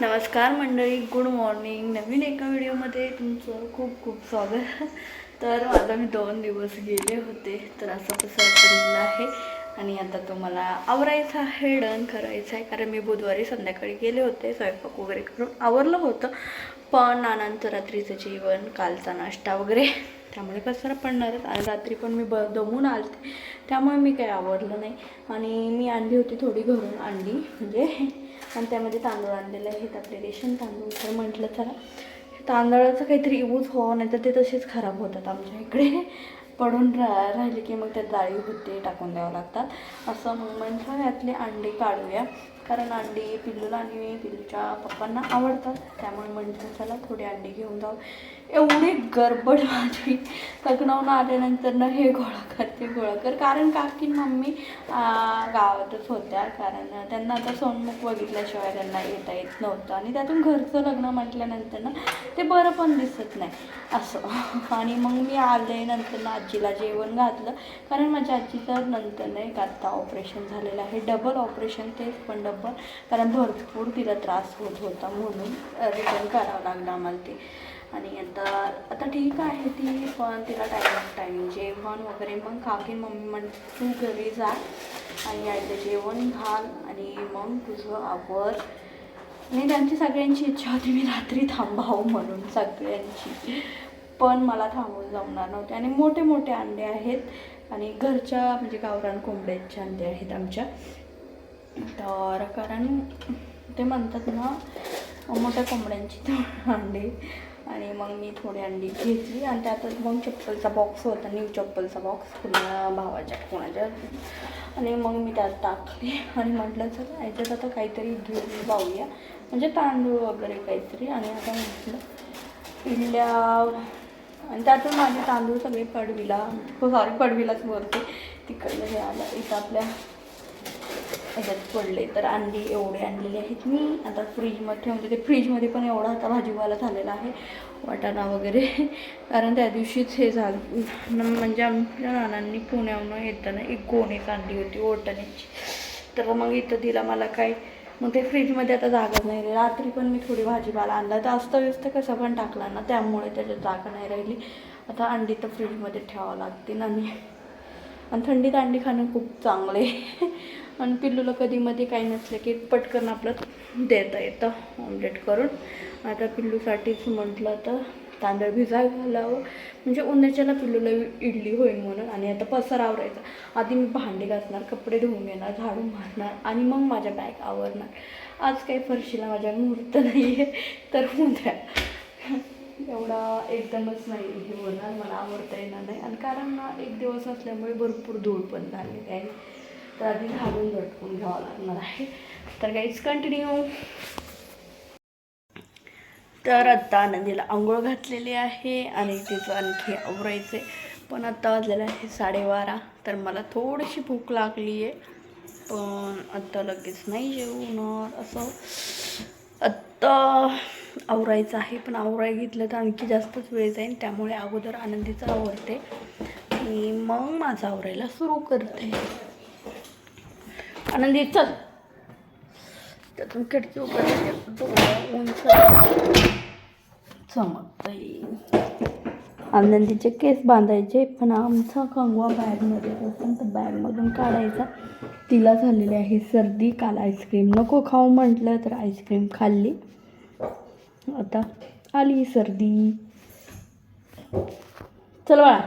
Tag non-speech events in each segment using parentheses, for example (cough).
नमस्कार मंडळी good morning. नवीन एका व्हिडिओमध्ये तुमचं खूप खूप स्वागत. तर माझा मी दोन दिवस गेले होते तर असं कसं पडलेलं आहे. आणि आता तो मला आवरायचा आहे डन करायचा आहे कारण मी बुधवारी संध्याकाळी गेले होते स्वयंपाक वगैरे करून आवरलं होतं. पण आनंतर रात्रीचं जेवण कालचा नाश्ता वगैरे. त्यामुळे पसारा पडणारच आणि रात्री पण मी ब दमून आलते. त्यामुळे मी काही आवरलं नाही. आणि मी आणली होती थोडी घरून आणली म्हणजे आणि त्यामध्ये तांदूळ आणलेले आहेत आपले रेशन तांदूळ तर म्हटलं चला. तांदळाचं काहीतरी यूज हो, व्हावं नाही तर ते तसेच खराब होतात आमच्या इकडे. पडून रा राहिले की मग त्यात जाळी होते टाकून द्यावं लागतात. असं मग म्हटलं यातले अंडे काढूया. कारण अंडी पिल्लूला आणि पिल्लूच्या पप्पांना आवडतात. त्यामुळे म्हटलं चला थोडे अंडे घेऊन जाऊ. एवढी गडबड माझी लग्नावून आल्यानंतर ना हे गोळा कर ते गोळा कर. कारण काकी मम्मी गावातच होत्या. कारण त्यांना आता सोनमुख बघितल्याशिवाय त्यांना येता येत नव्हतं. आणि त्यातून घरचं लग्न म्हटल्यानंतर ना ते बरं पण दिसत नाही. असं. आणि मग मी आले नंतर ना आजीला जेवण घातलं. कारण माझ्या आजीचं नंतर नाही का आत्ता ऑपरेशन झालेलं आहे. डबल ऑपरेशन तेच पण डबल. कारण भरपूर तिला त्रास होत होता म्हणून रिटर्न करावं लागलं आम्हाला ते. आणि आता आता ठीक आहे ती पण तिला टाईम टाईम जेवण वगैरे मग काकी मम्मी म्हण तू घरी जा आणि आईचं जेवण घाल आणि मग तुझं आवर. आणि त्यांची सगळ्यांची इच्छा होती मी रात्री थांबावं म्हणून सगळ्यांची. पण मला थांबून जमणार नव्हते आणि मोठे मोठे अंडे आहेत आणि घरच्या म्हणजे गावरान कोंबड्याचे अंडे आहेत आमच्या. तर कारण ते म्हणतात ना मोठ्या कोंबड्यांची तर अंडे आणि मग मी थोडी अंडी घेतली आणि त्यातच मग चप्पलचा बॉक्स होता न्यू चप्पलचा बॉक्स कुणा भावाच्या कोणाच्या. आणि मग मी त्यात टाकले आणि म्हटलं चला याच्यात आता काहीतरी घेऊन जाऊया म्हणजे तांदूळ वगैरे काहीतरी. आणि आता म्हटलं इडल्या आणि त्यातून माझे तांदूळ सगळे पडवीला सॉरी पडवीलाच बोलते तिकडलं हे आलं इथं आपल्या ह्याच्यात पडले. तर अंडी एवढे आणलेले आहेत. मी आता फ्रीजमध्ये म्हणजे ते फ्रीजमध्ये पण एवढा आता भाजीवाला झालेला आहे. वाटाणा वगैरे. कारण त्या दिवशीच हे झालं. म्हणजे आमच्या नानांनी पुण्याहून येताना एक गोणीच आणली होती ओटण्याची. तर मग इथं दिला मला काय मग ते फ्रीजमध्ये आता जागा नाही राहिली. रात्री पण मी थोडी भाजीपाला आणला. तर व्यस्त कसं पण टाकला ना त्यामुळे त्याच्यात जागा नाही राहिली. आता अंडी तर फ्रीजमध्ये ठेवावं लागतील आणि आणि थंडीत अंडी खाणं खूप चांगलं आहे. आणि पिल्लूला कधीमध्ये काही नसलं की पटकन आपलं देता येतं ऑमलेट करून. आता पिल्लूसाठीच म्हटलं तर तांदळ भिजा घालावं. म्हणजे उन्हाच्याला पिल्लूला इडली होईल म्हणून. आणि आता पसार आवरायचा. आधी मी भांडी घासणार कपडे धुवून घेणार झाडू मारणार आणि मग माझ्या बॅग आवरणार. आज काही फरशीला माझ्या मुहूर्त नाही आहे तर उद्या. एवढा एकदमच नाही हे होणार मला आवडता येणार नाही. आणि कारण ना एक दिवस असल्यामुळे भरपूर धूळ पण झालेली आहे. तर आधी घालून लटकून घ्यावं लागणार आहे. तर काहीच कंटिन्यू तर आत्ता आनंदीला आंघोळ घातलेली आहे आणि तिचं आणखी आवरायचे पण आत्ता वाजलेलं आहे साडेबारा. तर मला थोडीशी भूक लागली आहे पण आत्ता लगेच नाही जेवणार असं. आत्ता आवरायचं आहे पण आवराय घेतलं तर आणखी जास्तच वेळ जाईल त्यामुळे अगोदर आनंदीचं आवरते. आणि मग माझं आवरायला सुरू करते. आनंदी चल. त्यातून खिडकी उघडली उंच चमकता येईल आनंदीचे केस बांधायचे पण आमचा कंगवा बॅगमध्ये असेल तर बॅगमधून काढायचा. तिला झालेली आहे सर्दी काल आईस्क्रीम नको खाऊ म्हटलं तर आईस्क्रीम खाल्ली. आता आली सर्दी. चल बाळा.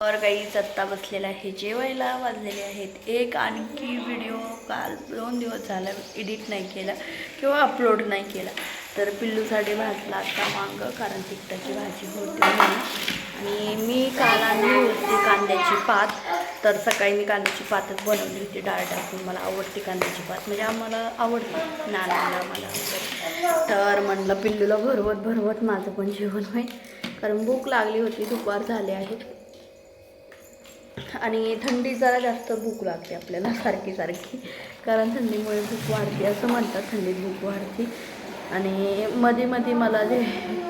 वर काही आत्ता बसलेला आहे जेवायला. वाजलेले आहेत एक. आणखी व्हिडिओ काल दोन दिवस झाला एडिट नाही केला किंवा अपलोड नाही केला. तर पिल्लूसाठी भाजला आता वांग कारण तिखटाची भाजी होती आणि मी काल आणली होती कांद्याची पात. तर सकाळी मी कांद्याची पातच बनवली होती डाळ टाकून. मला आवडते कांद्याची पात. म्हणजे आम्हाला आवडते नानाला मला. तर म्हणलं पिल्लूला भरवत भरवत माझं पण जेवण होईल. कारण भूक लागली होती दुपार झाले आहे. आणि थंडी जरा जास्त भूक लागते आपल्याला सारखी सारखी. कारण थंडीमुळे भूक वाढते असं म्हणतात थंडीत भूक वाढते. आणि मध्ये मध्ये मला जे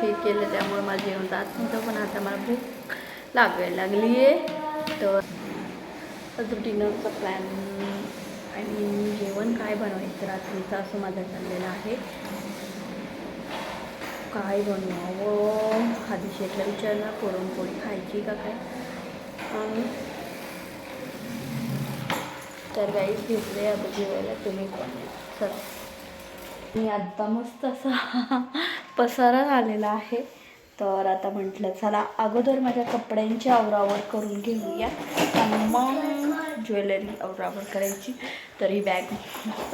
हे केलं त्यामुळे माझं जेवण जात नव्हतं पण आता मला भूक लागायला लागली आहे. तर डिनरचा प्लॅन आणि जेवण काय बनवायचं रात्रीचं असं माझं चाललेलं आहे. काय बनवावं? आधी शेटला विचारलं पुरणपोळी खायची का काय? आणि तर गाईच घेतले आता जेवायला तुम्ही पण. चला. मी आत्ता मस्त असा पसारा आलेला आहे. तर आता म्हटलं चला अगोदर माझ्या कपड्यांची आवरावर करून घेऊया. आणि मग ज्वेलरी आवरावर करायची. तर ही बॅग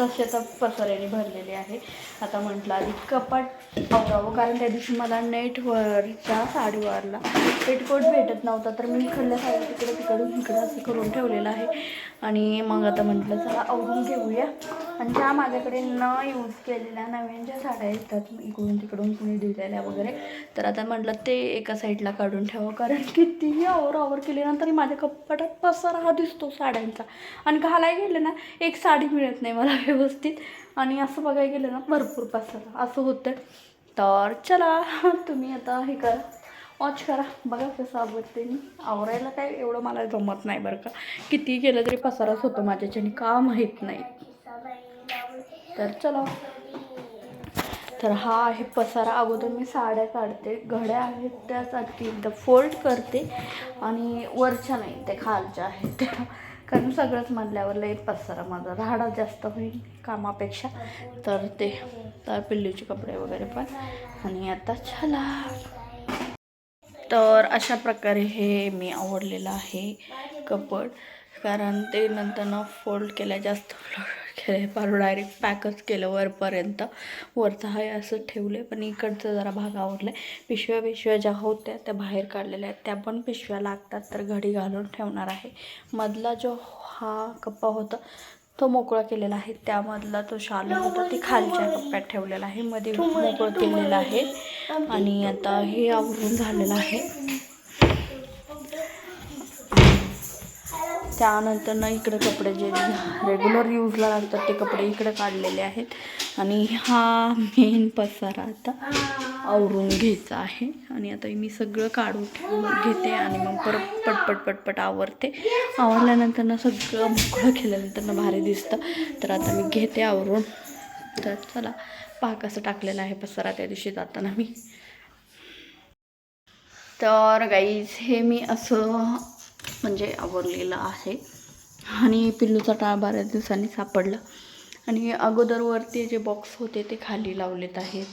तशी आता पसाऱ्याने भरलेली आहे. आता म्हटलं आधी कपाट आवरावं कारण त्या दिवशी मला नेटवरच्या साडीवरला पेटकोट भेटत नव्हता. तर मी इकडल्या साडी तिकडे तिकडून इकडं असं करून ठेवलेलं आहे. आणि मग आता म्हटलं चला आवरून घेऊया. आणि ज्या माझ्याकडे न यूज केलेल्या नवीन ज्या साड्या येतात इकडून तिकडून कुणी दिलेल्या वगैरे तर आता म्हटलं ते एका साईडला काढून ठेवावं कारण कितीही आवर आवर केली माझ्या कपाटात पसारा हा दिसतो साड्यांचा. आणि घालायला गेलं ना एक साडी मिळत नाही मला व्यवस्थित. आणि असं बघायला गेलं ना भरपूर पसारा. असं होतं. तर चला तुम्ही आता हे करा. वॉच करा. बघा कसं आवडते मी आवरायला काय एवढं मला जमत नाही बरं का. किती केलं तरी पसाराच होतो माझ्याच्याने. का माहीत नाही. तर चला. तर हा आहे पसारा. अगोदर मी साड्या काढते. घड्या आहेत त्यासाठी एकदा फोल्ड करते आणि वरच्या नाही ते खालच्या आहेत. त्या कारण सगळंच म्हटल्यावर लई पसारा माझा. राहाडा जास्त होईल कामापेक्षा. तर ते तर पिल्लूचे कपडे वगैरे पण. आणि आता चला. तर अशा प्रकारे हे मी आवडलेलं आहे कपड. कारण ते नंतर ना फोल्ड केल्या जास्त केले पार डायरेक्ट पॅकच केलं वरपर्यंत. वरचं आहे असं ठेवलं पण इकडचं जरा भाग आवडला आहे पिशव्या पिशव्या ज्या होत्या त्या बाहेर काढलेल्या आहेत. त्या पण पिशव्या लागतात तर घडी घालून ठेवणार आहे. मधला जो हा कप्पा होता तो मोकळा केलेला आहे. त्यामधला तो शाल होता ते खालच्या कप्प्यात ठेवलेला आहे. मध्ये मोकळं केलेलं आहे. आणि आता हे आवरून झालेलं आहे. त्यानंतर ना इकडे कपडे जे रेग्युलर यूजला लागतात ते कपडे इकडे काढलेले आहेत. आणि हा मेन पसारा आता आवरून घ्यायचा आहे. आणि आता मी सगळं काढून ठेवून घेते आणि मग परत पटपट पटपट आवरते. आवरल्यानंतर ना सगळं मोकळं केल्यानंतर ना भारी दिसतं. तर आता मी घेते आवरून. तर चला पहा कसं टाकलेलं आहे पसारा त्या दिवशी जाताना मी. तर गाईज हे मी असं म्हणजे आवरलेलं आहे. आणि पिल्लूचा टाळ बऱ्याच दिवसांनी सापडला. आणि अगोदर वरती जे बॉक्स होते ते खाली लावलेत आहेत.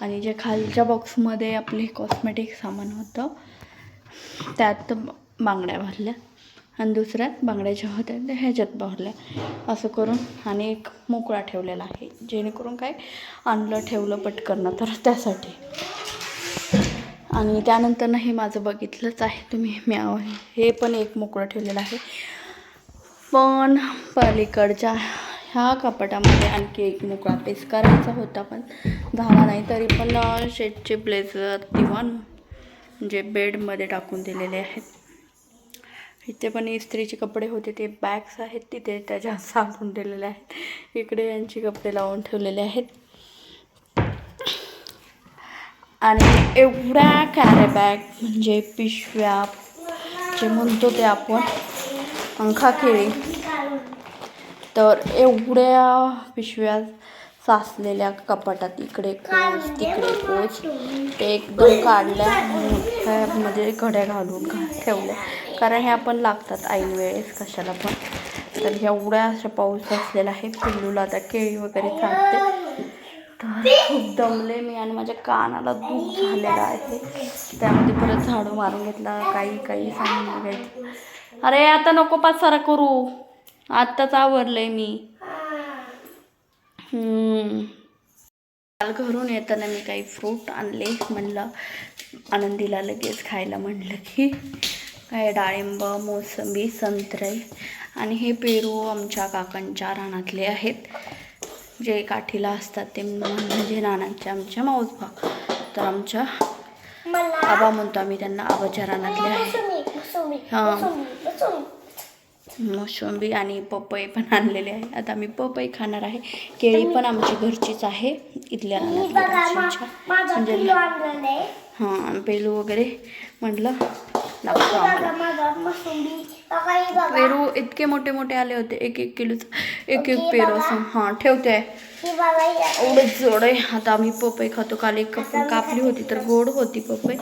आणि जे खालच्या बॉक्समध्ये आपले कॉस्मेटिक सामान होतं त्यात बांगड्या भरल्या. आणि दुसऱ्यात बांगड्या ज्या होत्या त्या ह्याच्यात भरल्या. असं करून आणि एक मोकळा ठेवलेला आहे. जेणेकरून काय आणलं ठेवलं पटकन तर त्यासाठी. आणि त्यानंतरनं हे माझं बघितलंच आहे. तुम्ही मी हे पण एक मोकळं ठेवलेलं आहे. पण पलीकडच्या ह्या कपाटामध्ये आणखी एक मोकळा पेस करायचा होता पण झाला नाही. तरी पण शेटचे ब्लेझर दिवाण म्हणजे बेडमध्ये टाकून दिलेले आहेत. इथे पण इस्त्रीचे कपडे होते. ते बॅग्स आहेत तिथे त्याच्या (laughs) साठून दिलेले आहेत. इकडे यांचे कपडे लावून ठेवलेले आहेत. आणि एवढ्या कॅरेबॅग म्हणजे पिशव्या जे म्हणतो ते आपण पंखा केळी तर एवढ्या पिशव्या साचलेल्या कपाटात इकडे कोच तिकडे कोच ते एकदम काढल्या मोठ्यामध्ये घड्या घालून घा ठेवल्या. कारण हे आपण लागतात ऐन वेळेस कशाला पण. तर एवढ्या अशा पाऊस असलेला आहे पिल्लूला आता केळी वगैरे चालते खूप दमले मी आणि माझ्या कानाला दूध झालेलं आहे त्यामध्ये परत झाडू मारून घेतला काही काही सांगून घ्यायचं अरे आता नको पाचारा करू. आत्ताच आवरलंय मी. काल घरून येताना मी काही फ्रूट आणले म्हणलं. आनंदीला लगेच खायला म्हणलं की काय डाळिंब मोसंबी संत्रे आणि हे पेरू आमच्या काकांच्या रानातले आहेत. जे काठीला असतात ते म्हणजे नानांचे आमच्या माऊस भाव तर आमच्या आबा म्हणतो आम्ही त्यांना आबाच्या रानातले आहे हां. मोसंबी आणि पपई पण आणलेले आहे. आता आम्ही पपई खाणार आहे. केळी पण आमची घरचीच आहे. इथल्या. म्हणजे हां पेलू वगैरे म्हटलं लागतो आम्हाला पेरू इतके मोठे मोठे आले होते एक एक किलोचं एक एक पेरू असं. हां ठेवते. ही बघा ही एवढं जड. आहे आता आम्ही पपई खातो. काल एक कप कापली होती तर गोड होती पपई.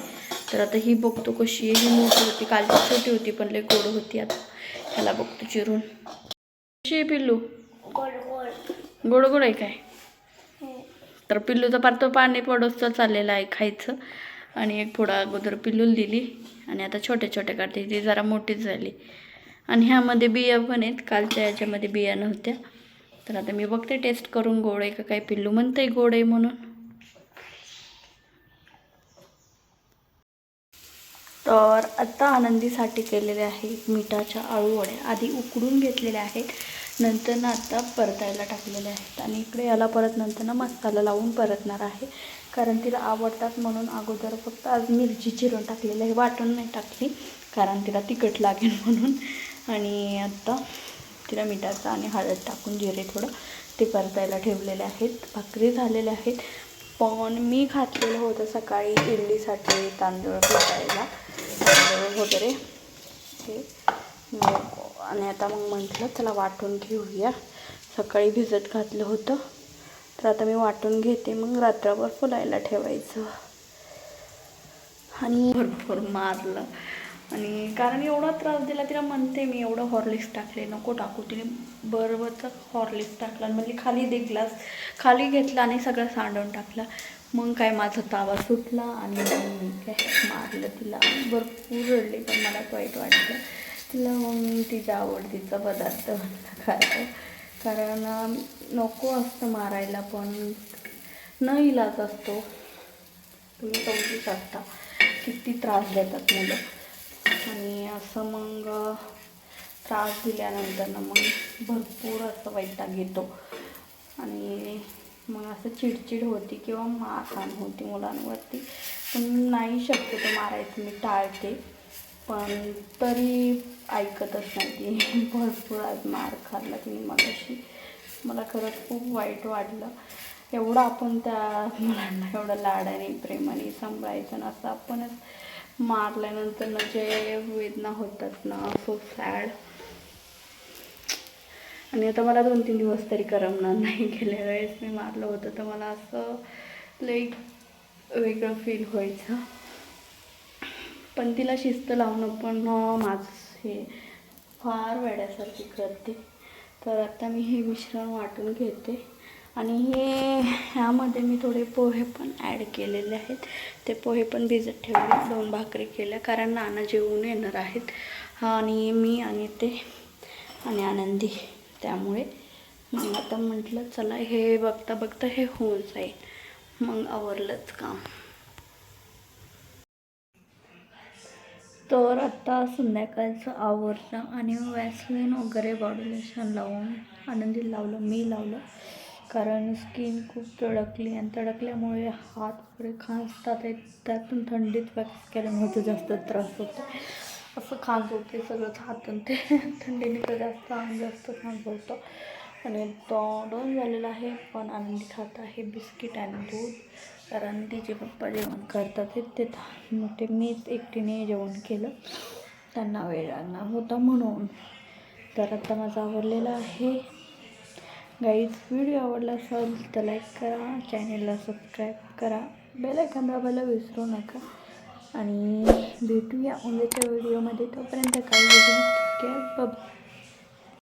तर आता ही बघतो कशी आहे. ही मोठी होती. कालची छोटी होती पण लई गोड होती आता. ह्याला बघतो चिरून. कशी आहे पिल्लू? गोड गोड. आहे काय. तर पिल्लूचा पार तो पाणी पडोसचा चाललेला आहे खायचं. आणि एक थोडा अगोदर पिलूल दिली आणि आता छोट्या छोट्या काढते. ती जरा मोठीच झाली. आणि ह्यामध्ये बिया पण आहेत. कालच्या याच्यामध्ये बिया नव्हत्या. तर आता मी बघते टेस्ट करून गोड आहे का काय पिल्लू म्हणते गोड आहे म्हणून. तर आत्ता आनंदीसाठी केलेले आहे मिठाच्या आळू वड्या आधी उकडून घेतलेल्या आहेत. नंतर ना आता परतायला टाकलेले आहेत. आणि इकडे याला परत नंतर ना मसाला लावून परतणार आहे. कारण तिला आवडतात म्हणून अगोदर फक्त आज मिरची चिरून टाकलेली आहे. वाटून नाही टाकली कारण तिला तिखट लागेल म्हणून. आणि आत्ता तिला मिठाचं आणि हळद टाकून जिरे थोडं ते परतायला ठेवलेले आहेत. भाकरी झालेल्या आहेत. पण मी घातलेलं होतं सकाळी इडलीसाठी तांदूळ भिजायला. तांदूळ वगैरे. हे आणि आता मग म्हटलं चला वाटून घेऊया. सकाळी भिजत घातलं होतं. तर आता मी वाटून घेते मग रात्रभर फुलायला ठेवायचं. आणि भरपूर मारलं. आणि कारण एवढा त्रास दिला तिला म्हणते मी एवढं हॉर्लिक्स टाकले नको टाकू. तिने बरोबरचा हॉर्लिक्स टाकला आणि खाली दे ग्लास खाली घेतला आणि सगळं सांडून टाकला. मग काय माझा तावा सुटला आणि मग मी काय मारलं तिला. भरपूर रडली पण मला वाईट वाटलं. तिला मग तिच्या आवडतीचा पदार्थ म्हणलं कारण नको असतं मारायला पण न इलाज असतो. तुम्ही समजू शकता किती त्रास देतात मुलं. आणि असं मग त्रास दिल्यानंतर ना मग भरपूर असं वैताग येतो. आणि मग असं चिडचिड होती किंवा मारहाण होती मुलांवरती. पण नाही शक्यतो मारायचं मी टाळते. पण तरी ऐकतच नाही ती. (laughs) भरपूर आज मार खाल्ला तिने मगाशी. मला खरंच खूप वाईट वाटलं. एवढं आपण त्या मुलांना एवढं लाडाने प्रेमाने सांभाळायचं ना असं आपणच मारल्यानंतर ना जे वेदना होतात ना सो सॅड आणि आता मला दोन तीन दिवस तरी करमणार नाही. (laughs) गेल्या वेळेस मी मारलं होतं तर मला असं लई वेगळं फील व्हायचं. पण तिला शिस्त लावणं पण माझं हे. फार वेड्यासारखी करते. तर आता मी हे मिश्रण वाटून घेते. आणि हे ह्यामध्ये मी थोडे पोहे पण ॲड केलेले आहेत. ते पोहे पण भिजत ठेवले दोन भाकरी केल्या. कारण नाना जेवून येणार आहेत. आणि मी आणि ते आणि आनंदी. त्यामुळे मग आता म्हटलं चला हे बघता बघता हे होऊन जाईल. मग आवरलंच काम. तर आत्ता संध्याकाळचं आवरलं आणि वॅसलिन वगैरे बॉडी लोशन लावून आनंदी लावलं मी लावलं. कारण स्किन खूप तडकली आणि तडकल्यामुळे हात वगैरे खांसतात आहेत त्यातून थंडीत वॅक्स केल्यामुळे तर जास्त त्रास होतो. असं खाज होते सगळंच हातून ते थंडीने तर जास्त अंग जास्त खाज होतं. आणि तो दोन झालेला आहे. पण आनंदी खात आहे. बिस्किट आणि दूध. कारण तिचे पप्पा जेवण करतात ते ते मग ते मीच एकटीने जेवण केलं. त्यांना वेळ लागणार होता म्हणून. तर आता माझा आवडलेलं आहे. गाईज व्हिडिओ आवडला असेल तर लाईक करा. चॅनेलला सबस्क्राईब करा. बेलायकन दाबायला विसरू नका. आणि भेटूया उद्याच्या व्हिडिओमध्ये तोपर्यंत काही बघा